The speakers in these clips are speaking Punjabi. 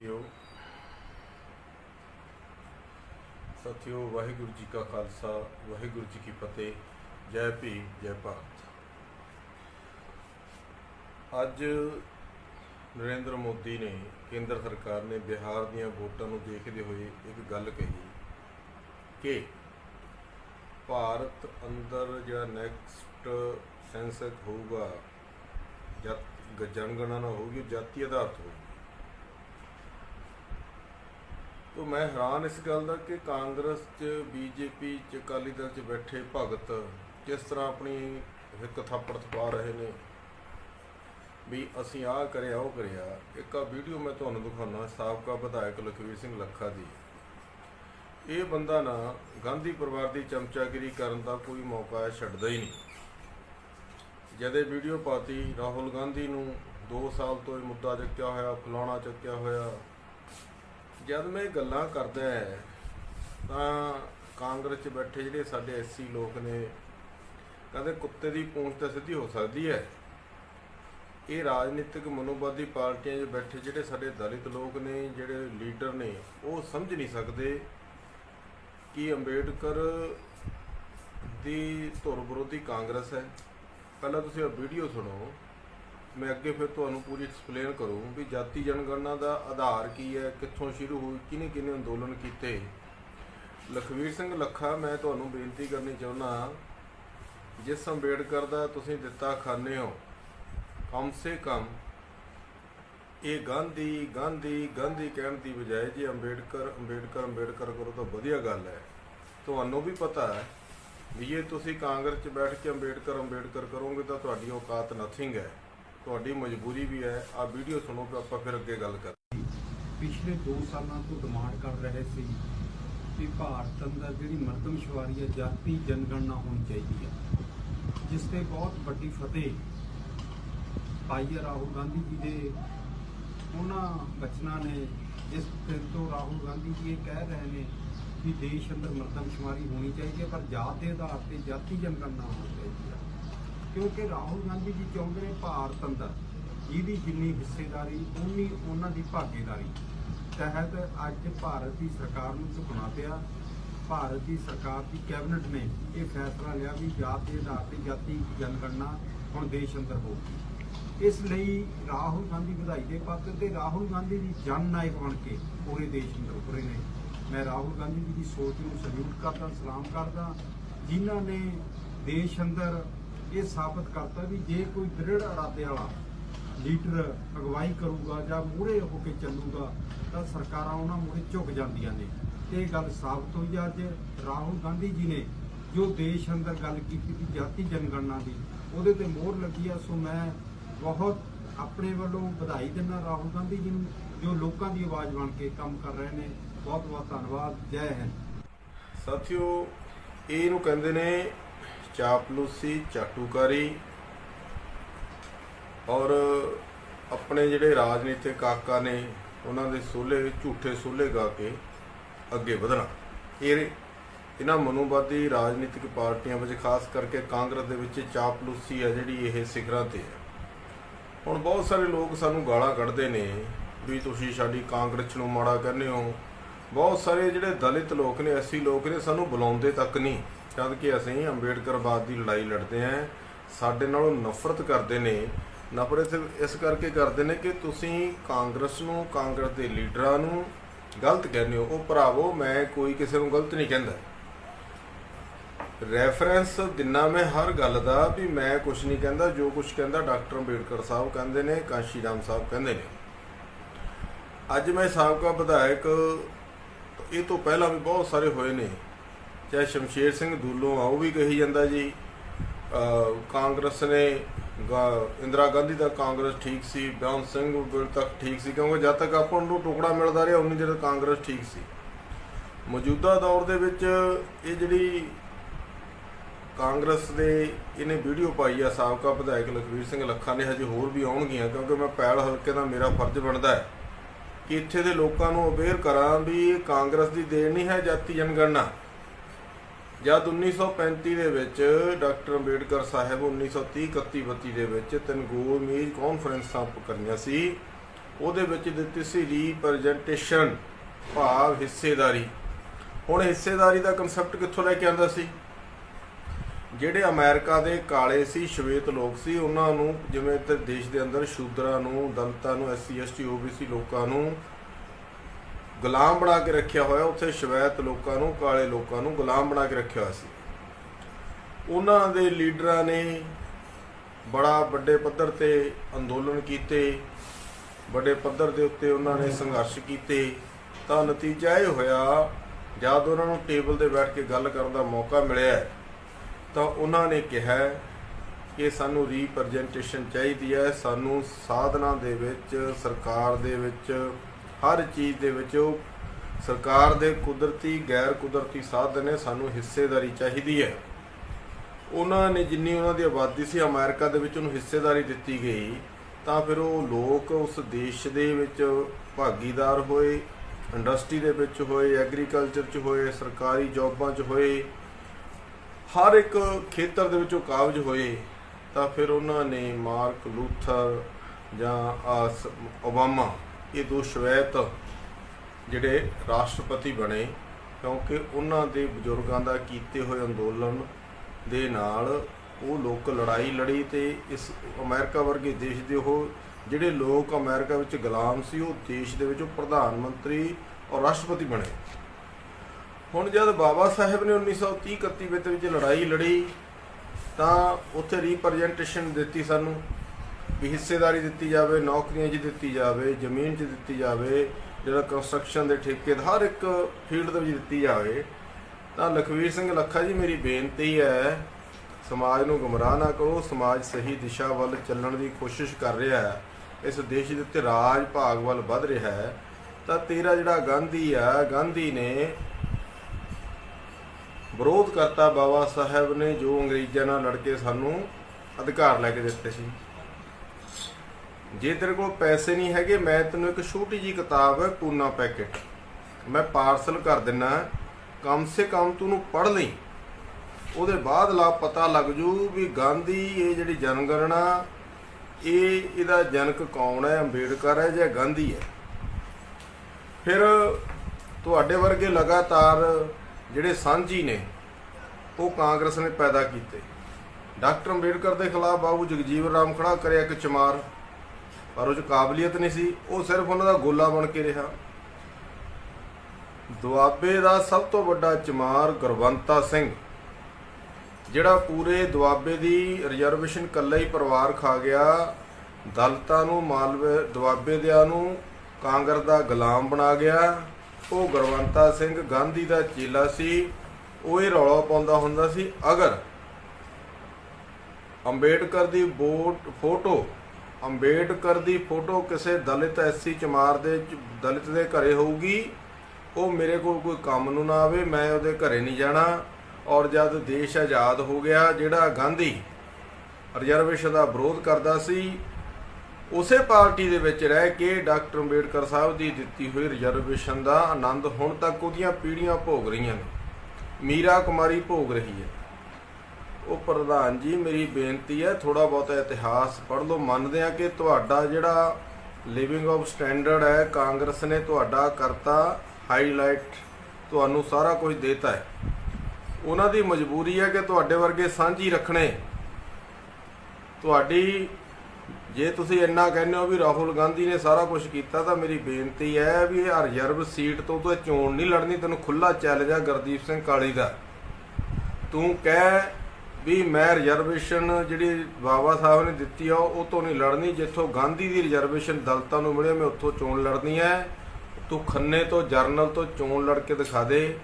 ਸਾਥੀਓ ਸਾਥੀਓ, ਵਾਹਿਗੁਰੂ ਜੀ ਕਾ ਖਾਲਸਾ, ਵਾਹਿਗੁਰੂ ਜੀ ਕੀ ਫਤਿਹ। ਜੈ ਭੀਮ, ਜੈ ਭਾਰਤ। ਅੱਜ ਨਰਿੰਦਰ ਮੋਦੀ ਨੇ, ਕੇਂਦਰ ਸਰਕਾਰ ਨੇ ਬਿਹਾਰ ਦੀਆਂ ਵੋਟਾਂ ਨੂੰ ਦੇਖਦੇ ਹੋਏ ਇੱਕ ਗੱਲ ਕਹੀ ਕਿ ਭਾਰਤ ਅੰਦਰ ਜਿਹੜਾ ਨੈਕਸਟ ਸੈਂਸਸ ਹੋਊਗਾ, ਜਤ, ਜਨਗਣਨਾ ਹੋਊਗੀ, ਉਹ ਜਾਤੀ ਆਧਾਰਿਤ ਹੋਊਗੀ। ਤੋ ਮੈਂ ਹੈਰਾਨ ਇਸ ਗੱਲ ਦਾ ਕਿ ਕਾਂਗਰਸ 'ਚ, ਬੀਜੇਪੀ 'ਚ, ਅਕਾਲੀ ਦਲ 'ਚ ਬੈਠੇ ਭਗਤ ਕਿਸ ਤਰ੍ਹਾਂ ਆਪਣੀ ਹਿੱਕ ਥਾਪੜ ਥਪਾ ਰਹੇ ਨੇ? ਵੀ ਅਸੀਂ ਆਹ ਕਰਿਆ, ਉਹ ਕਰਿਆ। ਇੱਕ ਆ ਵੀਡੀਓ ਮੈਂ ਤੁਹਾਨੂੰ ਦਿਖਾਉਣਾ ਸਾਬਕਾ ਵਿਧਾਇਕ ਲਖਵੀਰ ਸਿੰਘ ਲੱਖਾ ਦੀ ਇਹ ਬੰਦਾ ਨਾ ਗਾਂਧੀ ਪਰਿਵਾਰ ਦੀ ਚਮਚਾਗਿਰੀ ਕਰਨ ਦਾ ਕੋਈ ਮੌਕਾ ਛੱਡਦਾ ਹੀ ਨਹੀਂ। ਜਦੇ ਵੀਡੀਓ ਪਾਤੀ, ਰਾਹੁਲ ਗਾਂਧੀ ਨੂੰ 2 ਸਾਲ ਤੋਂ ਇਹ ਮੁੱਦਾ ਚੱਕਿਆ ਹੋਇਆ ਫਲਾਉਣਾ ਚੱਕਿਆ ਹੋਇਆ ਜਦ ਮੈਂ ਗੱਲਾਂ ਕਰਦਾ ਹੈ, ਤਾਂ ਕਾਂਗਰਸ 'ਚ ਬੈਠੇ ਜਿਹੜੇ ਸਾਡੇ ਐਸਸੀ ਲੋਕ ਨੇ, ਕਹਿੰਦੇ ਕੁੱਤੇ ਦੀ ਪੂੰਛ ਤਾਂ ਸਿੱਧੀ ਹੋ ਸਕਦੀ ਹੈ। ਇਹ ਰਾਜਨੀਤਿਕ ਮਨੋਵਾਦੀ ਪਾਰਟੀਆਂ 'ਚ ਬੈਠੇ ਜਿਹੜੇ ਸਾਡੇ ਦਲਿਤ ਲੋਕ ਨੇ, ਜਿਹੜੇ ਲੀਡਰ ਨੇ, ਉਹ ਸਮਝ ਨਹੀਂ ਸਕਦੇ ਕਿ ਅੰਬੇਡਕਰ ਦੀ ਧੁਰ ਵਿਰੋਧੀ ਕਾਂਗਰਸ ਹੈ। ਪਹਿਲਾਂ ਤੁਸੀਂ ਇਹ ਵੀਡੀਓ ਸੁਣੋ। ਮੈਂ ਅੱਗੇ ਫਿਰ ਤੁਹਾਨੂੰ ਪੂਰੀ ਐਕਸਪਲੇਨ ਕਰੂੰ ਵੀ ਜਾਤੀ ਜਨਗਣਨਾ ਦਾ ਆਧਾਰ ਕੀ ਹੈ, ਕਿੱਥੋਂ ਸ਼ੁਰੂ ਹੋਈ, ਕਿਹਨੇ ਕਿਹਨੇ ਅੰਦੋਲਨ ਕੀਤੇ। ਲਖਵੀਰ ਸਿੰਘ ਲੱਖਾ, ਮੈਂ ਤੁਹਾਨੂੰ ਬੇਨਤੀ ਕਰਨੀ ਚਾਹੁੰਦਾ ਜਿਸ ਅੰਬੇਡਕਰ ਦਾ ਤੁਸੀਂ ਦਿੱਤਾ ਖਾਨੇ ਹੋ, ਕਮ ਸੇ ਕਮ ਇਹ ਗਾਂਧੀ ਗਾਂਧੀ ਗਾਂਧੀ ਕਹਿਣ ਦੀ ਬਜਾਏ ਜੇ ਅੰਬੇਡਕਰ ਅੰਬੇਡਕਰ ਅੰਬੇਡਕਰ ਕਰੋ ਤਾਂ ਵਧੀਆ ਗੱਲ ਹੈ। ਤੁਹਾਨੂੰ ਵੀ ਪਤਾ ਹੈ ਵੀ ਜੇ ਤੁਸੀਂ ਕਾਂਗਰਸ 'ਚ ਬੈਠ ਕੇ ਅੰਬੇਡਕਰ ਅੰਬੇਡਕਰ ਕਰੋਗੇ ਤਾਂ ਤੁਹਾਡੀ ਔਕਾਤ ਨਥਿੰਗ ਹੈ। ਤੁਹਾਡੀ ਮਜਬੂਰੀ ਵੀ ਹੈ ਆ ਵੀਡੀਓ ਸੁਣੋ ਕਿ ਆਪਾਂ ਫਿਰ ਅੱਗੇ ਗੱਲ ਕਰ ਪਿਛਲੇ 2 ਸਾਲਾਂ ਤੋਂ ਡਿਮਾਂਡ ਕਰ ਰਹੇ ਸੀ ਕਿ ਭਾਰਤ ਅੰਦਰ ਜਿਹੜੀ ਮਰਦਮਸ਼ੁਮਾਰੀ ਹੈ, ਜਾਤੀ ਜਨਗਣਨਾ ਹੋਣੀ ਚਾਹੀਦੀ ਹੈ। ਜਿਸ ਤੇ ਬਹੁਤ ਵੱਡੀ ਫਤਿਹ ਪਾਈ ਹੈ ਰਾਹੁਲ ਗਾਂਧੀ ਜੀ ਦੇ। ਉਹਨਾਂ ਬਚਨਾਂ ਨੇ ਜਿਸ ਦਿਨ ਤੋਂ ਰਾਹੁਲ ਗਾਂਧੀ ਜੀ ਇਹ ਕਹਿ ਰਹੇ ਨੇ ਕਿ ਦੇਸ਼ ਅੰਦਰ ਮਰਦਮਸ਼ੁਮਾਰੀ ਹੋਣੀ ਚਾਹੀਦੀ ਹੈ, ਪਰ ਜਾਤ ਦੇ ਆਧਾਰ ਤੇ ਜਾਤੀ ਜਨਗਣਨਾ ਹੋਣੀ ਚਾਹੀਦੀ ਹੈ। ਕਿਉਂਕਿ ਰਾਹੁਲ ਗਾਂਧੀ ਜੀ ਚਾਹੁੰਦੇ ਨੇ ਭਾਰਤ ਅੰਦਰ ਜਿਹਦੀ ਜਿੰਨੀ ਹਿੱਸੇਦਾਰੀ ਉਨੀ ਉਹਨਾਂ ਦੀ ਭਾਗੀਦਾਰੀ। ਤਹਿਤ ਅੱਜ ਭਾਰਤ ਦੀ ਸਰਕਾਰ ਨੂੰ ਝੁਕਣਾ ਪਿਆ। ਭਾਰਤ ਦੀ ਸਰਕਾਰ ਦੀ ਕੈਬਨਿਟ ਨੇ ਇਹ ਫੈਸਲਾ ਲਿਆ ਵੀ ਜਾਤ ਦੇ ਆਧਾਰ ਤੇ ਜਾਤੀ ਜਨਗਣਨਾ ਹੁਣ ਦੇਸ਼ ਅੰਦਰ ਹੋਊਗੀ। ਇਸ ਲਈ ਰਾਹੁਲ ਗਾਂਧੀ ਵਧਾਈ ਦੇ ਪਾਤਰ ਤੇ ਰਾਹੁਲ ਗਾਂਧੀ ਦੀ ਜਨ ਨਾਇਕ ਬਣ ਕੇ ਪੂਰੇ ਦੇਸ਼ ਅੰਦਰ ਉੱਭਰੇ ਨੇ। ਮੈਂ ਰਾਹੁਲ ਗਾਂਧੀ ਜੀ ਦੀ ਸੋਚ ਨੂੰ ਸਲੂਟ ਕਰਦਾ, ਸਲਾਮ ਕਰਦਾ। ਜਿਨ੍ਹਾਂ ਨੇ ਦੇਸ਼ ਅੰਦਰ ਇਹ ਸਾਬਤ ਕਰਤਾ ਵੀ ਜੇ ਕੋਈ ਦ੍ਰਿੜ ਇਰਾਦੇ ਵਾਲਾ ਲੀਡਰ ਅਗਵਾਈ ਕਰੂਗਾ ਜਾਂ ਮੂਹਰੇ ਹੋ ਕੇ ਚੱਲੂਗਾ, ਤਾਂ ਸਰਕਾਰਾਂ ਉਹਨਾਂ ਮੂਹਰੇ ਝੁਕ ਜਾਂਦੀਆਂ ਨੇ। ਤੇ ਇਹ ਗੱਲ ਸਾਬਤ ਹੋਈ ਆ ਅੱਜ। ਰਾਹੁਲ ਗਾਂਧੀ ਜੀ ਨੇ ਜੋ ਦੇਸ਼ ਅੰਦਰ ਗੱਲ ਕੀਤੀ ਸੀ ਜਾਤੀ ਜਨਗਣਨਾ ਦੀ, ਉਹਦੇ ਤੇ ਮੋਹਰ ਲੱਗੀ ਆ। ਸੋ ਮੈਂ ਬਹੁਤ ਆਪਣੇ ਵੱਲੋਂ ਵਧਾਈ ਦਿੰਦਾ ਰਾਹੁਲ ਗਾਂਧੀ ਜੀ ਨੂੰ, ਜੋ ਲੋਕਾਂ ਦੀ ਆਵਾਜ਼ ਬਣ ਕੇ ਕੰਮ ਕਰ ਰਹੇ ਨੇ। ਬਹੁਤ ਬਹੁਤ ਧੰਨਵਾਦ। ਜੈ ਹਿੰਦ। ਸਾਥੀਓ, ਇਹ ਇਹਨੂੰ ਕਹਿੰਦੇ ਨੇ ਚਾਪਲੂਸੀ, ਚਾਟੂਕਾਰੀ ਔਰ ਆਪਣੇ ਜਿਹੜੇ ਰਾਜਨੀਤਿਕ ਕਾਕਾ ਨੇ ਉਹਨਾਂ ਦੇ ਸੋਲੇ, ਝੂਠੇ ਸੋਲੇ ਗਾ ਕੇ ਅੱਗੇ ਵਧਣਾ। ਇਹ ਇਹਨਾਂ ਮਨੋਵਾਦੀ ਰਾਜਨੀਤਿਕ ਪਾਰਟੀਆਂ ਵਿੱਚ ਖਾਸ ਕਰਕੇ ਕਾਂਗਰਸ ਦੇ ਵਿੱਚ ਚਾਪਲੂਸੀ ਹੈ ਜਿਹੜੀ ਇਹ ਸਿਖਰਾਂ ਤੇ ਹੈ। ਹੁਣ ਬਹੁਤ ਸਾਰੇ ਲੋਕ ਸਾਨੂੰ ਗਾਲਾਂ ਕੱਢਦੇ ਨੇ ਵੀ ਤੁਸੀਂ ਸਾਡੀ ਕਾਂਗਰਸ ਨੂੰ ਮਾੜਾ ਕਹਿੰਦੇ ਹੋ ਬਹੁਤ ਸਾਰੇ ਜਿਹੜੇ ਦਲਿਤ ਲੋਕ ਨੇ ਐਸੀ ਲੋਕ ਨੇ, ਸਾਨੂੰ ਬੁਲਾਉਂਦੇ ਤੱਕ ਨਹੀਂ। ਜਦ ਕਿ ਅਸੀਂ ਅੰਬੇਡਕਰਵਾਦ ਦੀ ਲੜਾਈ ਲੜਦੇ ਆਂ ਸਾਡੇ ਨਾਲੋਂ ਨਫ਼ਰਤ ਕਰਦੇ ਨੇ। ਨਫ਼ਰਤ ਇਸ ਕਰਕੇ ਕਰਦੇ ਨੇ ਕਿ ਤੁਸੀਂ ਕਾਂਗਰਸ ਨੂੰ, ਕਾਂਗਰਸ ਦੇ ਲੀਡਰਾਂ ਨੂੰ ਗਲਤ ਕਹਿੰਦੇ ਹੋ। ਉਹ ਭਰਾਵੋ, ਮੈਂ ਕੋਈ ਕਿਸੇ ਨੂੰ ਗਲਤ ਨਹੀਂ ਕਹਿੰਦਾ। ਰੈਫਰੈਂਸ ਦਿਨਾ ਮੈਂ ਹਰ ਗੱਲ ਦਾ ਵੀ ਮੈਂ ਕੁਝ ਨਹੀਂ ਕਹਿੰਦਾ। ਜੋ ਕੁਝ ਕਹਿੰਦਾ ਡਾਕਟਰ ਅੰਬੇਡਕਰ ਸਾਹਿਬ ਕਹਿੰਦੇ ਨੇ ਕਾਸ਼ੀ ਰਾਮ ਸਾਹਿਬ ਕਹਿੰਦੇ ਨੇ। ਅੱਜ ਮੈਂ ਸਾਬਕਾ ਵਿਧਾਇਕ ਇਹ ਤੋਂ ਪਹਿਲਾਂ ਵੀ ਬਹੁਤ ਸਾਰੇ ਹੋਏ ਨੇ। ਚਾਹੇ ਸ਼ਮਸ਼ੇਰ ਸਿੰਘ ਦੂਲੋਂ ਆ, ਉਹ ਵੀ ਕਹੀ ਜਾਂਦਾ ਜੀ। ਕਾਂਗਰਸ ਨੇ ਗਾ- ਇੰਦਰਾ ਗਾਂਧੀ ਦਾ ਕਾਂਗਰਸ ਠੀਕ ਸੀ, ਬਿਆਨ ਸਿੰਘ ਬਿਲ ਤੱਕ ਠੀਕ ਸੀ, ਕਿਉਂਕਿ ਜਦ ਤੱਕ ਆਪਾਂ ਨੂੰ ਟੁਕੜਾ ਮਿਲਦਾ ਰਿਹਾ, ਉਨੀ ਦੇਰ ਕਾਂਗਰਸ ਠੀਕ ਸੀ। ਮੌਜੂਦਾ ਦੌਰ ਦੇ ਵਿੱਚ ਇਹ ਜਿਹੜੀ ਕਾਂਗਰਸ ਦੇ ਇਹਨੇ ਵੀਡੀਓ ਪਾਈ ਆ, ਸਾਬਕਾ ਵਿਧਾਇਕ ਲਖਵੀਰ ਸਿੰਘ ਲੱਖਾ ਨੇ ਹਜੇ ਹੋਰ ਵੀ ਆਉਣਗੀਆਂ, ਕਿਉਂਕਿ ਮੈਂ ਪੈਲ ਹਲਕੇ ਦਾ ਮੇਰਾ ਫਰਜ਼ ਬਣਦਾ ਹੈ। ਇੱਥੇ ਦੇ ਲੋਕਾਂ ਨੂੰ ਅਵੇਅਰ ਕਰਾਂ ਵੀ ਕਾਂਗਰਸ ਦੀ ਦੇਣ ਨਹੀਂ ਹੈ ਜਾਤੀ ਜਨਗਣਨਾ। ਜਦ 1935 ਦੇ ਵਿੱਚ ਡਾਕਟਰ ਅੰਬੇਡਕਰ ਸਾਹਿਬ 1930 31 32 ਦੇ ਵਿੱਚ ਤਿੰਨ ਗੋਲ ਮੇਜ਼ ਕਾਨਫਰੰਸਾਂ ਕਰਨੀਆਂ ਸੀ, ਉਹਦੇ ਵਿੱਚ ਦਿੱਤੀ ਸੀ ਰੀਪ੍ਰੈਜੈਂਟੇਸ਼ਨ ਭਾਵ ਹਿੱਸੇਦਾਰੀ। ਹੁਣ ਹਿੱਸੇਦਾਰੀ ਦਾ ਕਨਸੈਪਟ ਕਿੱਥੋਂ ਲੈ ਕੇ ਆਂਦਾ ਸੀ? ਜਿਹੜੇ ਅਮਰੀਕਾ ਦੇ ਕਾਲੇ ਸੀ, ਸ਼ਵੇਤ ਲੋਕ ਸੀ, ਉਹਨਾਂ ਨੂੰ ਜਿਵੇਂ ਤੇ ਦੇਸ਼ ਦੇ ਅੰਦਰ ਸ਼ੂਦਰਾਂ ਨੂੰ, ਦਲਿਤਾਂ ਨੂੰ ਐਸਸੀ ਐਸਟੀ ਓਬੀਸੀ ਲੋਕਾਂ ਨੂੰ ਗੁਲਾਮ ਬਣਾ ਕੇ ਰੱਖਿਆ ਹੋਇਆ, ਉੱਥੇ ਸ਼ਵੇਤ ਲੋਕਾਂ ਨੂੰ, ਕਾਲੇ ਲੋਕਾਂ ਨੂੰ ਗੁਲਾਮ ਬਣਾ ਕੇ ਰੱਖਿਆ ਹੋਇਆ ਸੀ। ਉਹਨਾਂ ਦੇ ਲੀਡਰਾਂ ਨੇ ਬੜਾ ਵੱਡੇ ਪੱਧਰ ਤੇ ਅੰਦੋਲਨ ਕੀਤੇ, ਵੱਡੇ ਪੱਧਰ ਦੇ ਉੱਤੇ ਉਹਨਾਂ ਨੇ ਸੰਘਰਸ਼ ਕੀਤੇ, ਤਾਂ ਨਤੀਜਾ ਇਹ ਹੋਇਆ, ਜਦ ਉਹਨਾਂ ਨੂੰ ਟੇਬਲ ਤੇ ਬੈਠ ਕੇ ਗੱਲ ਕਰਨ ਦਾ ਮੌਕਾ ਮਿਲਿਆ ਤਾਂ ਉਹਨਾਂ ਨੇ ਕਿਹਾ ਕਿ ਸਾਨੂੰ ਰੀਪ੍ਰੈਜੈਂਟੇਸ਼ਨ ਚਾਹੀਦੀ ਹੈ, ਸਾਨੂੰ ਸਾਧਨਾਂ ਦੇ ਵਿੱਚ, ਸਰਕਾਰ ਦੇ ਵਿੱਚ, ਹਰ ਚੀਜ਼ ਦੇ ਵਿੱਚ ਸਰਕਾਰ ਦੇ ਕੁਦਰਤੀ ਗੈਰ ਕੁਦਰਤੀ ਸਾਧਨ ਨੇ ਸਾਨੂੰ ਹਿੱਸੇਦਾਰੀ ਚਾਹੀਦੀ ਹੈ। ਉਹਨਾਂ ਨੇ ਜਿੰਨੀ ਉਹਨਾਂ ਦੀ ਆਬਾਦੀ ਸੀ, ਅਮਰੀਕਾ ਦੇ ਵਿੱਚ ਉਹਨੂੰ ਹਿੱਸੇਦਾਰੀ ਦਿੱਤੀ ਗਈ, ਤਾਂ ਫਿਰ ਉਹ ਲੋਕ ਉਸ ਦੇਸ਼ ਦੇ ਵਿੱਚ ਭਾਗੀਦਾਰ ਹੋਏ, ਇੰਡਸਟਰੀ ਦੇ ਵਿੱਚ ਹੋਏ ਐਗਰੀਕਲਚਰ 'ਚ ਹੋਏ, ਸਰਕਾਰੀ ਜੌਬਾਂ 'ਚ ਹੋਏ ਹਰ ਇੱਕ ਖੇਤਰ ਦੇ ਵਿੱਚ ਉਹ ਕਾਬਜ ਹੋਏ, ਤਾਂ ਫਿਰ ਉਹਨਾਂ ਨੇ ਮਾਰਕ ਲੂਥਰ ਜਾਂ ਓਬਾਮਾ, ਇਹ ਦੋ ਸ਼ਵੈਤ ਜਿਹੜੇ ਰਾਸ਼ਟਰਪਤੀ ਬਣੇ, ਕਿਉਂਕਿ ਉਹਨਾਂ ਦੇ ਬਜ਼ੁਰਗਾਂ ਦਾ ਕੀਤੇ ਹੋਏ ਅੰਦੋਲਨ ਦੇ ਨਾਲ ਉਹ ਲੋਕ ਲੜਾਈ ਲੜੀ ਤੇ ਇਸ ਅਮਰੀਕਾ ਵਰਗੇ ਦੇਸ਼ ਦੇ ਉਹ ਜਿਹੜੇ ਲੋਕ ਅਮਰੀਕਾ ਵਿੱਚ ਗੁਲਾਮ ਸੀ, ਉਹ ਦੇਸ਼ ਦੇ ਵਿੱਚ ਉਹ ਪ੍ਰਧਾਨ ਮੰਤਰੀ ਔਰ ਰਾਸ਼ਟਰਪਤੀ ਬਣੇ। ਹੁਣ ਜਦ ਬਾਬਾ ਸਾਹਿਬ ਨੇ 1930 31 ਵਿੱਚ ਵਿੱਚ ਲੜਾਈ ਲੜੀ, ਤਾਂ ਉੱਥੇ ਰੀਪ੍ਰੈਜੈਂਟੇਸ਼ਨ ਦਿੱਤੀ ਸਾਨੂੰ, ਵੀ ਹਿੱਸੇਦਾਰੀ ਦਿੱਤੀ ਜਾਵੇ, ਨੌਕਰੀਆਂ 'ਚ ਦਿੱਤੀ ਜਾਵੇ, ਜ਼ਮੀਨ 'ਚ ਦਿੱਤੀ ਜਾਵੇ, ਜਿਹੜਾ ਕੰਸਟਰਕਸ਼ਨ ਦੇ ਠੇਕੇ ਦਾ ਹਰ ਇੱਕ ਫੀਲਡ ਦੇ ਵਿੱਚ ਦਿੱਤੀ ਜਾਵੇ, ਤਾਂ ਲਖਵੀਰ ਸਿੰਘ ਲੱਖਾ ਜੀ ਮੇਰੀ ਬੇਨਤੀ ਹੈ, ਸਮਾਜ ਨੂੰ ਗੁੰਮਰਾਹ ਨਾ ਕਰੋ, ਸਮਾਜ ਸਹੀ ਦਿਸ਼ਾ ਵੱਲ ਚੱਲਣ ਦੀ ਕੋਸ਼ਿਸ਼ ਕਰ ਰਿਹਾ ਹੈ, ਇਸ ਦੇਸ਼ ਦੇ ਉੱਤੇ ਰਾਜ ਭਾਗ ਵੱਲ ਵੱਧ ਰਿਹਾ ਹੈ, ਤਾਂ ਤੇਰਾ ਜਿਹੜਾ ਗਾਂਧੀ ਆ, ਗਾਂਧੀ ਨੇ ਵਿਰੋਧ ਕਰਤਾ ਬਾਬਾ ਸਾਹਿਬ ਨੇ ਜੋ ਅੰਗਰੇਜ਼ਾਂ ਨਾਲ ਲੜ ਕੇ ਸਾਨੂੰ ਅਧਿਕਾਰ ਲੈ ਕੇ ਦਿੱਤੇ ਸੀ। ਜੇ ਤੇਰੇ ਕੋਲ ਪੈਸੇ ਨਹੀਂ ਹੈਗੇ, ਮੈਂ ਤੈਨੂੰ ਇੱਕ ਛੋਟੀ ਜੀ ਕਿਤਾਬ ਹੈ ਪੂਨਾ ਪੈਕੇਟ, ਮੈਂ ਪਾਰਸਲ ਕਰ ਦਿੰਨਾ। ਕਮ ਸੇ ਕਮ ਤੂੰ ਨੂੰ ਪੜ੍ਹ ਲਈ। ਉਹਦੇ ਬਾਅਦ ਲਾ ਪਤਾ ਲੱਗ ਜੂ ਵੀ ਗਾਂਧੀ ਇਹ ਜਿਹੜੀ ਜਨਗਣਨਾ, ਇਹ ਇਹਦਾ ਜਨਕ ਕੌਣ ਹੈ, ਅੰਬੇਡਕਰ ਹੈ ਜਾਂ ਗਾਂਧੀ ਹੈ? ਫਿਰ ਤੁਹਾਡੇ ਵਰਗੇ ਲਗਾਤਾਰ ਜਿਹੜੇ ਸਾਂਝੀ ਨੇ, ਉਹ ਕਾਂਗਰਸ ਨੇ ਪੈਦਾ ਕੀਤੇ। ਡਾਕਟਰ ਅੰਬੇਡਕਰ ਦੇ ਖਿਲਾਫ ਬਾਬੂ ਜਗਜੀਵਨ ਰਾਮ ਖੜਾ ਕਰਿਆ ਇੱਕ ਚਮਾਰ। ਪਰ ਉਹ 'ਚ ਕਾਬਲੀਅਤ ਨਹੀਂ ਸੀ, ਉਹ ਸਿਰਫ ਉਹਨਾਂ ਦਾ ਗੋਲਾ ਬਣ ਕੇ ਰਿਹਾ। ਦੁਆਬੇ ਦਾ ਸਭ ਤੋਂ ਵੱਡਾ ਚਮਾਰ ਗੁਰਵੰਤਾ ਸਿੰਘ, ਜਿਹੜਾ ਪੂਰੇ ਦੁਆਬੇ ਦੀ ਰਿਜ਼ਰਵੇਸ਼ਨ ਕੱਲਾ ਹੀ ਪਰਿਵਾਰ ਖਾ ਗਿਆ, ਦਲਤਾਂ ਨੂੰ, ਮਾਲਵੇ, ਦੁਆਬੇ ਦਿਆਂ ਨੂੰ ਕਾਂਗਰਸ ਦਾ ਗੁਲਾਮ ਬਣਾ ਗਿਆ। ਉਹ ਗੁਰਵੰਤਾ ਸਿੰਘ ਗਾਂਧੀ ਦਾ ਚੇਲਾ ਸੀ, ਉਹ ਇਹ ਰੌਲਾ ਪਾਉਂਦਾ ਹੁੰਦਾ ਸੀ, ਅਗਰ ਅੰਬੇਡਕਰ ਦੀ ਵੋਟ, ਫੋਟੋ, ਅੰਬੇਡਕਰ ਦੀ ਫੋਟੋ ਕਿਸੇ ਦਲਿਤ ਐਸਸੀ ਚਮਾਰ ਦੇ ਦਲਿਤ ਦੇ ਘਰੇ ਹੋਊਗੀ, ਉਹ ਮੇਰੇ ਕੋਲ ਕੋਈ ਕੰਮ ਨੂੰ ਨਾ ਆਵੇ, ਮੈਂ ਉਹਦੇ ਘਰੇ ਨਹੀਂ ਜਾਣਾ, ਔਰ ਜਦ ਦੇਸ਼ ਆਜ਼ਾਦ ਹੋ ਗਿਆ, ਜਿਹੜਾ ਗਾਂਧੀ ਰਿਜ਼ਰਵੇਸ਼ਨ ਦਾ ਵਿਰੋਧ ਕਰਦਾ ਸੀ ਉਸੇ ਪਾਰਟੀ ਦੇ ਵਿੱਚ ਰਹਿ ਕੇ ਡਾਕਟਰ ਅੰਬੇਡਕਰ ਸਾਹਿਬ ਦੀ ਦਿੱਤੀ ਹੋਈ ਰਿਜ਼ਰਵੇਸ਼ਨ ਦਾ ਆਨੰਦ ਹੁਣ ਤੱਕ ਉਹਦੀਆਂ ਪੀੜ੍ਹੀਆਂ ਭੋਗ ਰਹੀਆਂ ਨੇ। ਮੀਰਾ ਕੁਮਾਰੀ ਭੋਗ ਰਹੀ ਹੈ। ਉਹ ਪ੍ਰਧਾਨ ਜੀ, ਮੇਰੀ ਬੇਨਤੀ ਹੈ ਥੋੜਾ ਬਹੁਤਾ ਇਤਿਹਾਸ ਪੜ੍ਹ ਲਓ। ਮੰਨਦੇ ਆ ਕਿ ਤੁਹਾਡਾ ਜਿਹੜਾ ਲਿਵਿੰਗ ਆਫ ਸਟੈਂਡਰਡ ਹੈ, ਕਾਂਗਰਸ ਨੇ ਤੁਹਾਡਾ ਕਰਤਾ ਹਾਈਲਾਈਟ ਤੁਹਾਨੂੰ ਸਾਰਾ ਕੁਝ ਦੇਤਾ ਹੈ। ਉਹਨਾਂ ਦੀ ਮਜਬੂਰੀ ਹੈ ਕਿ ਤੁਹਾਡੇ ਵਰਗੇ ਸਾਂਝੀ ਰੱਖਣੇ। ਤੁਹਾਡੀ ਜੇ ਤੁਸੀਂ ਇੰਨਾ ਕਹਿੰਦੇ ਹੋ ਵੀ ਰਾਹੁਲ ਗਾਂਧੀ ਨੇ ਸਾਰਾ ਕੁਝ ਕੀਤਾ, ਤਾਂ ਮੇਰੀ ਬੇਨਤੀ ਹੈ ਵੀ ਇਹ ਰਿਜ਼ਰਵ ਸੀਟ ਤੋਂ ਤੂੰ ਚੋਣ ਨਹੀਂ ਲੜਨੀ, ਤੈਨੂੰ ਖੁੱਲਾ ਚੈਲੰਜ ਆ ਗੁਰਦੀਪ ਸਿੰਘ ਕਾਲੀ ਦਾ। ਤੂੰ ਕਹਿ ਵੀ ਮੈਂ ਰਿਜ਼ਰਵੇਸ਼ਨ ਜਿਹੜੀ ਬਾਬਾ ਸਾਹਿਬ ਨੇ ਦਿੱਤੀ ਆ, ਉਹ ਤੋਂ ਨਹੀਂ ਲੜਨੀ, ਜਿੱਥੋਂ ਗਾਂਧੀ ਦੀ ਰਿਜ਼ਰਵੇਸ਼ਨ ਦਲਤਾਂ ਨੂੰ ਮਿਲੇ, ਮੈਂ ਉੱਥੋਂ ਚੋਣ ਲੜਨੀ ਹੈ। ਤੂੰ ਖੰਨੇ ਤੋਂ, ਜਰਨਲ ਤੋਂ ਚੋਣ ਲੜ ਕੇ ਦਿਖਾ ਦੇ,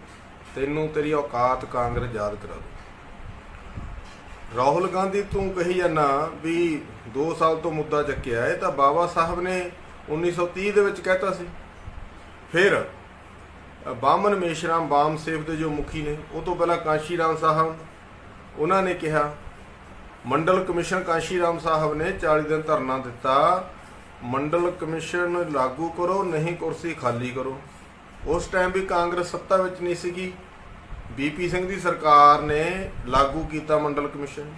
ਤੈਨੂੰ ਤੇਰੀ ਔਕਾਤ ਕਾਂਗਰਸ ਯਾਦ ਕਰਾ ਦੂ ਰਾਹੁਲ ਗਾਂਧੀ ਤੂੰ ਕਹੀ ਜਾਂਦਾ ਵੀ 2 ਸਾਲ ਤੋਂ ਮੁੱਦਾ ਚੱਕਿਆ ਹੈ ਤਾਂ ਬਾਬਾ ਸਾਹਿਬ ਨੇ 1930 ਦੇ ਵਿੱਚ ਕਹਿਤਾ ਸੀ। ਫਿਰ ਬਾਮਨ ਮੇਸ਼ਰਾਮ ਬਾਮ ਸੇਫ ਦੇ ਜੋ ਮੁਖੀ ਨੇ, ਉਹ ਤੋਂ ਪਹਿਲਾਂ ਕਾਂਸ਼ੀ ਰਾਮ ਸਾਹਿਬ, ਉਹਨਾਂ ਨੇ ਕਿਹਾ, ਮੰਡਲ ਕਮਿਸ਼ਨ ਕਾਂਸ਼ੀ ਰਾਮ ਸਾਹਿਬ ਨੇ 40 ਦਿਨ ਧਰਨਾ ਦਿੱਤਾ, ਮੰਡਲ ਕਮਿਸ਼ਨ ਲਾਗੂ ਕਰੋ, ਨਹੀਂ ਕੁਰਸੀ ਖਾਲੀ ਕਰੋ। ਉਸ ਟਾਈਮ ਵੀ ਕਾਂਗਰਸ ਸੱਤਾ ਵਿੱਚ ਨਹੀਂ ਸੀਗੀ। ਬੀਪੀ ਸਿੰਘ ਦੀ ਸਰਕਾਰ ਨੇ ਲਾਗੂ ਕੀਤਾ ਮੰਡਲ ਕਮਿਸ਼ਨ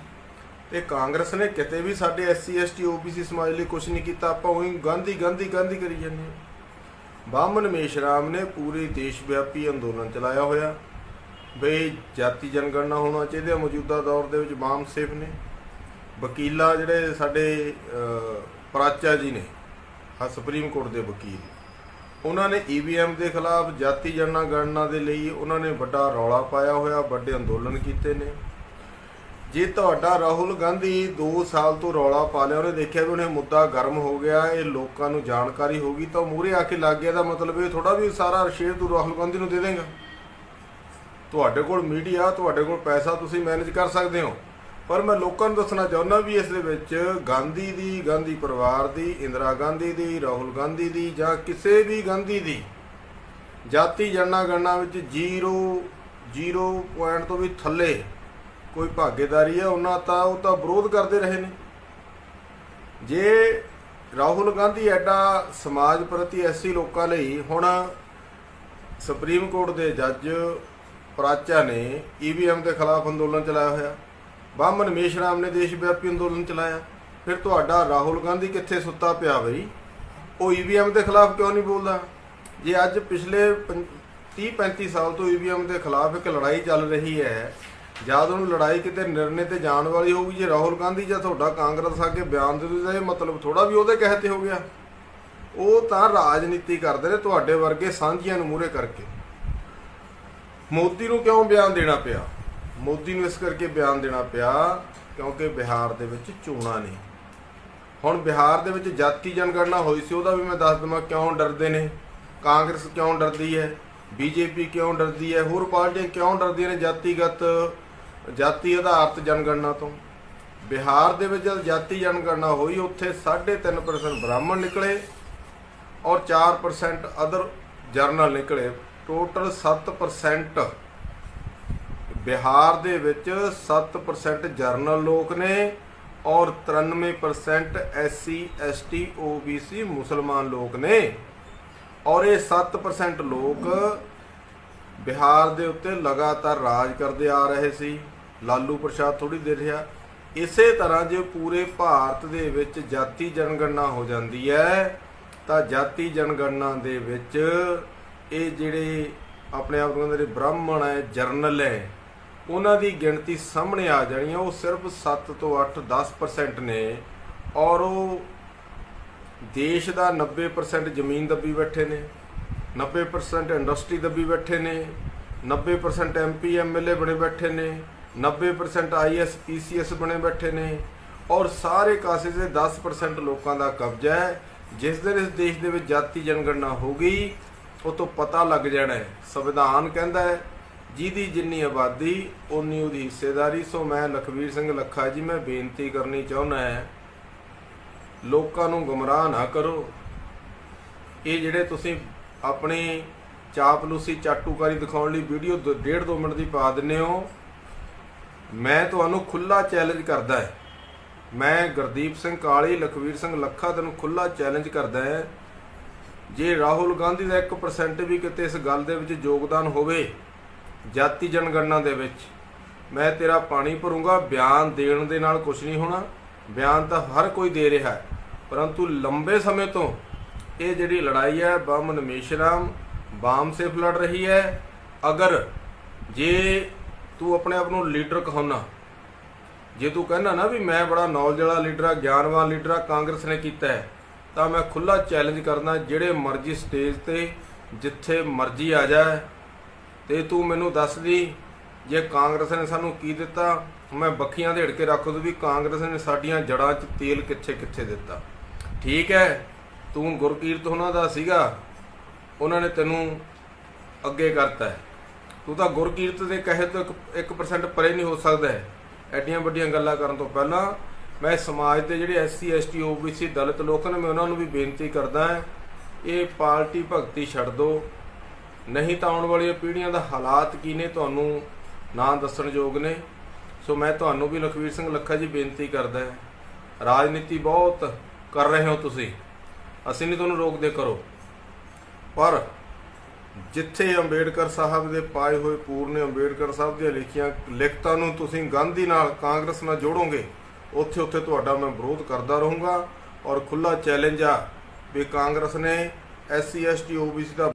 ਤੇ ਕਾਂਗਰਸ ਨੇ ਕਿਤੇ ਵੀ ਸਾਡੇ ਐਸਸੀ ਐਸਟੀ ਓਬੀਸੀ ਸਮਾਜ ਲਈ ਕੁਝ ਨਹੀਂ ਕੀਤਾ, ਆਪਾਂ ਉਹੀ ਗਾਂਧੀ ਗਾਂਧੀ ਗਾਂਧੀ ਕਰੀ ਜਾਂਦੇ ਹਾਂ। ਬਾਮਨ ਮੇਸ਼ਰਾਮ ਨੇ ਪੂਰੇ ਦੇਸ਼ ਵਿਆਪੀ ਅੰਦੋਲਨ ਚਲਾਇਆ ਹੋਇਆ। ਬਈ ਜਾਤੀ ਜਨਗਣਨਾ ਹੋਣਾ ਚਾਹੀਦਾ ਮੌਜੂਦਾ ਦੌਰ ਦੇ ਵਿੱਚ ਬਾਮ ਸੇਫ ਨੇ। ਵਕੀਲਾ ਜਿਹੜੇ ਸਾਡੇ ਪ੍ਰਾਚਾ ਜੀ ਨੇ ਹਾਂ ਸੁਪਰੀਮ ਕੋਰਟ ਦੇ ਵਕੀਲ। ਉਹਨਾਂ ਨੇ ਈਵੀਐਮ ਦੇ ਖਿਲਾਫ ਜਾਤੀ ਜਨਨਾ ਗਣਨਾ ਦੇ ਲਈ ਉਹਨਾਂ ਨੇ ਵੱਡਾ ਰੌਲਾ ਪਾਇਆ ਹੋਇਆ, ਵੱਡੇ ਅੰਦੋਲਨ ਕੀਤੇ ਨੇ। ਜੇ ਤੁਹਾਡਾ ਰਾਹੁਲ ਗਾਂਧੀ 2 ਸਾਲ ਤੋਂ ਰੌਲਾ ਪਾ ਲਿਆ, ਉਹਨੇ ਦੇਖਿਆ ਵੀ ਉਹਨੇ ਮੁੱਦਾ ਗਰਮ ਹੋ ਗਿਆ, ਇਹ ਲੋਕਾਂ ਨੂੰ ਜਾਣਕਾਰੀ ਹੋ ਗਈ, ਤਾਂ ਮੂਹਰੇ ਆ ਕੇ ਲੱਗ ਗਿਆ ਦਾ ਮਤਲਬ ਇਹ ਥੋੜਾ ਵੀ ਸਾਰਾ ਸ਼ੇਅਰ ਤੂੰ ਰਾਹੁਲ ਗਾਂਧੀ ਨੂੰ ਦੇ ਦੇਂਗਾ। ਤੁਹਾਡੇ ਕੋਲ ਮੀਡੀਆ, ਤੁਹਾਡੇ ਕੋਲ ਪੈਸਾ, ਤੁਸੀਂ ਮੈਨੇਜ ਕਰ ਸਕਦੇ ਹੋ। ਪਰ ਮੈਂ ਲੋਕਾਂ ਨੂੰ ਦੱਸਣਾ ਚਾਹੁੰਦਾ ਵੀ ਇਸ ਦੇ ਵਿੱਚ ਗਾਂਧੀ ਦੀ, ਗਾਂਧੀ ਪਰਿਵਾਰ ਦੀ, ਇੰਦਰਾ ਗਾਂਧੀ ਦੀ, ਰਾਹੁਲ ਗਾਂਧੀ ਦੀ ਜਾਂ ਕਿਸੇ ਵੀ ਗਾਂਧੀ ਦੀ ਜਾਤੀ ਜਨਨਾ ਗਣਨਾ ਵਿੱਚ 0 0 ਪੁਆਇੰਟ ਤੋਂ ਵੀ ਥੱਲੇ ਕੋਈ ਭਾਗੀਦਾਰੀ ਹੈ ਉਹਨਾਂ ਤਾਂ ਉਹ ਤਾਂ ਵਿਰੋਧ ਕਰਦੇ ਰਹੇ ਨੇ। ਜੇ ਰਾਹੁਲ ਗਾਂਧੀ ਐਡਾ ਸਮਾਜ ਪ੍ਰਤੀ ਐਸੀ ਲੋਕਾਂ ਲਈ ਹੁਣ ਸੁਪਰੀਮ ਕੋਰਟ ਦੇ ਜੱਜ ਪ੍ਰਾਚਾ ਨੇ ਈਵੀਐਮ ਦੇ ਖਿਲਾਫ ਅੰਦੋਲਨ ਚਲਾਇਆ ਹੋਇਆ। ਬਾਮਨ ਮੇਸ਼ਰਾਮ ਨੇ ਦੇਸ਼ ਵਿਆਪੀ ਅੰਦੋਲਨ ਚਲਾਇਆ। ਫਿਰ ਤੁਹਾਡਾ ਰਾਹੁਲ ਗਾਂਧੀ ਕਿੱਥੇ ਸੁੱਤਾ ਪਿਆ ਬਈ? ਉਹ ਈਵੀਐਮ ਦੇ ਖਿਲਾਫ ਕਿਉਂ ਨਹੀਂ ਬੋਲਦਾ? ਜੇ ਅੱਜ ਪਿਛਲੇ 30 35 ਸਾਲ ਤੋਂ ਈਵੀਐਮ ਦੇ ਖਿਲਾਫ ਇੱਕ ਲੜਾਈ ਚੱਲ ਰਹੀ ਹੈ, ਜਦ ਉਹਨੂੰ ਲੜਾਈ ਕਿਤੇ ਨਿਰਣੇ ਤੇ ਜਾਣ ਵਾਲੀ ਹੋਊਗੀ, ਜੇ ਰਾਹੁਲ ਗਾਂਧੀ ਜਾਂ ਤੁਹਾਡਾ ਕਾਂਗਰਸ ਆ ਕੇ ਬਿਆਨ ਦੇ ਦੂਜਾ ਇਹ ਮਤਲਬ ਥੋੜਾ ਵੀ ਉਹਦੇ ਕਹੇ ਤੇ ਹੋ ਗਿਆ। ਉਹ ਤਾਂ ਰਾਜਨੀਤੀ ਕਰਦੇ ਨੇ ਤੁਹਾਡੇ ਵਰਗੇ ਸਾਂਝੀਆਂ ਨੂੰ ਮੂਹਰੇ ਕਰਕੇ। ਮੋਦੀ ਨੂੰ ਕਿਉਂ ਬਿਆਨ ਦੇਣਾ ਪਿਆ? ਮੋਦੀ ਨੂੰ ਇਸ ਕਰਕੇ ਬਿਆਨ ਦੇਣਾ ਪਿਆ ਕਿਉਂਕਿ ਬਿਹਾਰ ਦੇ ਵਿੱਚ ਚੋਣਾਂ ਨੇ। ਹੁਣ ਬਿਹਾਰ ਦੇ ਵਿੱਚ ਜਾਤੀ ਜਨਗਣਨਾ ਹੋਈ ਸੀ, ਉਹਦਾ ਵੀ ਮੈਂ ਦੱਸ ਦਵਾਂ ਕਿਉਂ ਡਰਦੇ ਨੇ? ਕਾਂਗਰਸ ਕਿਉਂ ਡਰਦੀ ਹੈ? ਬੀਜੇਪੀ ਕਿਉਂ ਡਰਦੀ ਹੈ? ਹੋਰ ਪਾਰਟੀਆਂ ਕਿਉਂ ਡਰਦੀਆਂ ਨੇ ਜਾਤੀਗਤ, ਜਾਤੀ ਆਧਾਰਿਤ ਜਨਗਣਨਾ ਤੋਂ? ਬਿਹਾਰ ਦੇ ਵਿੱਚ ਜਦ ਜਾਤੀ ਜਨਗਣਨਾ ਹੋਈ, ਉੱਥੇ 3.5% ਬ੍ਰਾਹਮਣ ਨਿਕਲੇ ਔਰ 4% ਅਦਰ ਜਰਨਲ ਨਿਕਲੇ। ਟੋਟਲ 7% ਬਿਹਾਰ ਦੇ ਵਿੱਚ 7% ਜਰਨਲ ਲੋਕ ਨੇ ਔਰ 93% ਐਸਸੀ, ਐਸਟੀ ਓਬੀਸੀ ਮੁਸਲਮਾਨ ਲੋਕ ਨੇ। ਔਰ ਇਹ 7% ਲੋਕ ਬਿਹਾਰ ਦੇ ਉੱਤੇ ਲਗਾਤਾਰ ਰਾਜ ਕਰਦੇ ਆ ਰਹੇ ਸੀ। ਲਾਲੂ ਪ੍ਰਸ਼ਾਦ ਥੋੜੀ ਦੇਰ ਰਿਹਾ। ਇਸੇ ਤਰ੍ਹਾਂ ਜੇ ਪੂਰੇ ਭਾਰਤ ਦੇ ਵਿੱਚ ਜਾਤੀ ਜਨਗਣਨਾ ਹੋ ਜਾਂਦੀ ਹੈ, ਤਾਂ ਜਾਤੀ ਜਨਗਣਨਾ ਦੇ ਵਿੱਚ ਇਹ ਜਿਹੜੇ ਆਪਣੇ ਆਪ ਨੂੰ ਕਹਿੰਦੇ ਨੇ ਬ੍ਰਾਹਮਣ ਹੈ, ਜਰਨਲ ਹੈ ਉਹਨਾਂ ਦੀ ਗਿਣਤੀ ਸਾਹਮਣੇ ਆ ਜਾਣੀ ਹੈ ਉਹ ਸਿਰਫ 7 ਤੋਂ 8 10% ਨੇ ਔਰ ਉਹ ਦੇਸ਼ ਦਾ 90% ਜ਼ਮੀਨ ਦੱਬੀ ਬੈਠੇ ਨੇ 90% ਇੰਡਸਟਰੀ ਦੱਬੀ ਬੈਠੇ ਨੇ 90% ਐਮਪੀ ਐਮਐਲਏ ਬਣੇ ਬੈਠੇ ਨੇ 90% ਆਈਐਸ ਪੀਸੀਐਸ ਬਣੇ ਬੈਠੇ ਨੇ ਔਰ ਸਾਰੇ ਕਾਸੇ ਦੇ 10% ਲੋਕਾਂ ਦਾ ਕਬਜ਼ਾ ਹੈ। ਜਿਸ ਦਿਨ ਇਸ ਦੇਸ਼ ਦੇ ਵਿੱਚ ਜਾਤੀ ਜਨਗਣਨਾ ਹੋ ਗਈ, ਉਹ ਤੋਂ ਪਤਾ ਲੱਗ ਜਾਣਾ ਹੈ। ਸੰਵਿਧਾਨ ਕਹਿੰਦਾ ਹੈ ਜਿਹਦੀ ਜਿੰਨੀ ਆਬਾਦੀ ਉਨੀ ਉਹਦੀ ਹਿੱਸੇਦਾਰੀ। ਸੋ ਮੈਂ ਲਖਵੀਰ ਸਿੰਘ ਲੱਖਾ ਜੀ, ਮੈਂ ਬੇਨਤੀ ਕਰਨੀ ਚਾਹੁੰਦਾ ਹੈ, ਲੋਕਾਂ ਨੂੰ ਗੁੰਮਰਾਹ ਨਾ ਕਰੋ। ਇਹ ਜਿਹੜੇ ਤੁਸੀਂ ਆਪਣੀ ਚਾਪਲੂਸੀ ਚਾਟੂਕਾਰੀ ਦਿਖਾਉਣ ਲਈ ਵੀਡੀਓ ਦ- ਡੇਢ ਦੋ ਮਿੰਟ ਦੀ ਪਾ ਦਿੰਨੇ ਹੋ, ਮੈਂ ਤੁਹਾਨੂੰ ਖੁੱਲਾ ਚੈਲੰਜ ਕਰਦਾ ਹੈ। ਮੈਂ ਗੁਰਦੀਪ ਸਿੰਘ ਕਾਲੀ, ਲਖਵੀਰ ਸਿੰਘ ਲੱਖਾ ਤੈਨੂੰ ਖੁੱਲਾ ਚੈਲੰਜ ਕਰਦਾ ਹੈ। ਜੇ ਰਾਹੁਲ ਗਾਂਧੀ ਦਾ 1% ਵੀ ਕਿਤੇ ਇਸ ਗੱਲ ਦੇ ਵਿੱਚ ਯੋਗਦਾਨ ਹੋਵੇ ਜਾਤੀ ਜਨਗਣਨਾ ਦੇ ਵਿੱਚ। ਮੈਂ ਤੇਰਾ ਪਾਣੀ ਭਰੂੰਗਾ, ਬਿਆਨ ਦੇਣ ਦੇ ਨਾਲ ਕੁਝ ਨਹੀਂ ਹੋਣਾ। ਬਿਆਨ ਤਾਂ ਹਰ ਕੋਈ ਦੇ ਰਿਹਾ ਹੈ, ਪਰੰਤੂ ਲੰਬੇ ਸਮੇਂ ਤੋਂ ਇਹ ਜਿਹੜੀ ਲੜਾਈ ਹੈ ਬਾਮਨ ਮੇਸ਼ਰਾਮ ਬਾਮ ਸੇਫ ਲੜ ਰਹੀ ਹੈ। ਅਗਰ ਜੇ ਤੂੰ ਆਪਣੇ ਆਪ ਨੂੰ ਲੀਡਰ ਕਹਾਉਣਾ ਜੇ ਤੂੰ ਕਹਿੰਦਾ ਨਾ ਵੀ ਮੈਂ ਬੜਾ ਨੌਲੇਜ ਵਾਲਾ ਲੀਡਰ ਆ, ਗਿਆਨਵਾਨ ਲੀਡਰ ਆ, ਕਾਂਗਰਸ ਨੇ ਕੀਤਾ ਹੈ, ਤਾਂ ਮੈਂ ਖੁੱਲਾ ਚੈਲੰਜ ਕਰਦਾ, ਜਿਹੜੇ ਮਰਜ਼ੀ ਸਟੇਜ ਤੇ ਜਿੱਥੇ ਮਰਜ਼ੀ ਆ ਜਾਏ ਤੇ ਤੂੰ ਮੈਨੂੰ ਦੱਸ ਦੀ, ਜੇ ਕਾਂਗਰਸ ਨੇ ਸਾਨੂੰ ਕੀ ਦਿੱਤਾ? ਮੈਂ ਬੱਖੀਆਂ ਦੇੜ ਕੇ ਰੱਖ ਦੂ ਵੀ ਕਾਂਗਰਸ ਨੇ ਸਾਡੀਆਂ ਜੜਾਂ 'ਚ ਤੇਲ ਕਿੱਥੇ ਕਿੱਥੇ ਦਿੱਤਾ। ਠੀਕ ਹੈ, ਤੂੰ ਗੁਰਕੀਰਤ ਉਹਨਾਂ ਦਾ ਸੀਗਾ, ਉਹਨਾਂ ਨੇ ਤੈਨੂੰ ਅੱਗੇ ਕਰਤਾ ਤੂੰ ਤਾਂ ਗੁਰਕੀਰਤ ਦੇ ਕਹੇ ਤੋਂ 1% ਪਰੇ ਨਹੀਂ ਹੋ ਸਕਦਾ ਹੈ। ਐਡੀਆਂ ਵੱਡੀਆਂ ਗੱਲਾਂ ਕਰਨ ਤੋਂ ਪਹਿਲਾਂ ਮੈਂ ਸਮਾਜ ਦੇ ਜਿਹੜੇ ਐਸਸੀ ਐਸਟੀ ਓਬੀਸੀ ਦਲਿਤ ਲੋਕ ਨੇ, ਮੈਂ ਉਹਨਾਂ ਨੂੰ ਵੀ ਬੇਨਤੀ ਕਰਦਾ ਹਾਂ, ਇਹ ਪਾਰਟੀ ਭਗਤੀ ਛੱਡ ਦਿਓ ਨਹੀਂ ਤਾਂ ਆਉਣ ਵਾਲੀਆਂ ਪੀੜ੍ਹੀਆਂ ਦਾ ਹਾਲਾਤ ਕੀ ਨੇ ਤੁਹਾਨੂੰ ਨਾ ਦੱਸਣ ਯੋਗ ਨੇ। ਸੋ ਮੈਂ ਤੁਹਾਨੂੰ ਵੀ ਲਖਵੀਰ ਸਿੰਘ ਲੱਖਾ ਜੀ ਬੇਨਤੀ ਕਰਦਾ ਹਾਂ। ਰਾਜਨੀਤੀ ਬਹੁਤ ਕਰ ਰਹੇ ਹੋ ਤੁਸੀਂ। ਅਸੀਂ ਨਹੀਂ ਤੁਹਾਨੂੰ ਰੋਕਦੇ, ਕਰੋ। ਪਰ ਜਿੱਥੇ ਅੰਬੇਡਕਰ ਸਾਹਿਬ ਦੇ ਪਾਏ ਹੋਏ ਪੂਰਨੇ ਅੰਬੇਡਕਰ ਸਾਹਿਬ ਦੀਆਂ ਲਿਖੀਆਂ ਲਿਖਤਾਂ ਨੂੰ ਤੁਸੀਂ ਗਾਂਧੀ ਨਾਲ ਕਾਂਗਰਸ ਨਾਲ ਜੋੜੋਗੇ ਉੱਥੇ ਉੱਥੇ ਤੁਹਾਡਾ ਮੈਂ ਵਿਰੋਧ ਕਰਦਾ ਰਹੂੰਗਾ। ਔਰ ਖੁੱਲਾ ਚੈਲੰਜ ਆ ਵੀ ਕਾਂਗਰਸ ਨੇ ਐਸਸੀ ਐਸਟੀ ਓਬੀਸੀ ਦਾ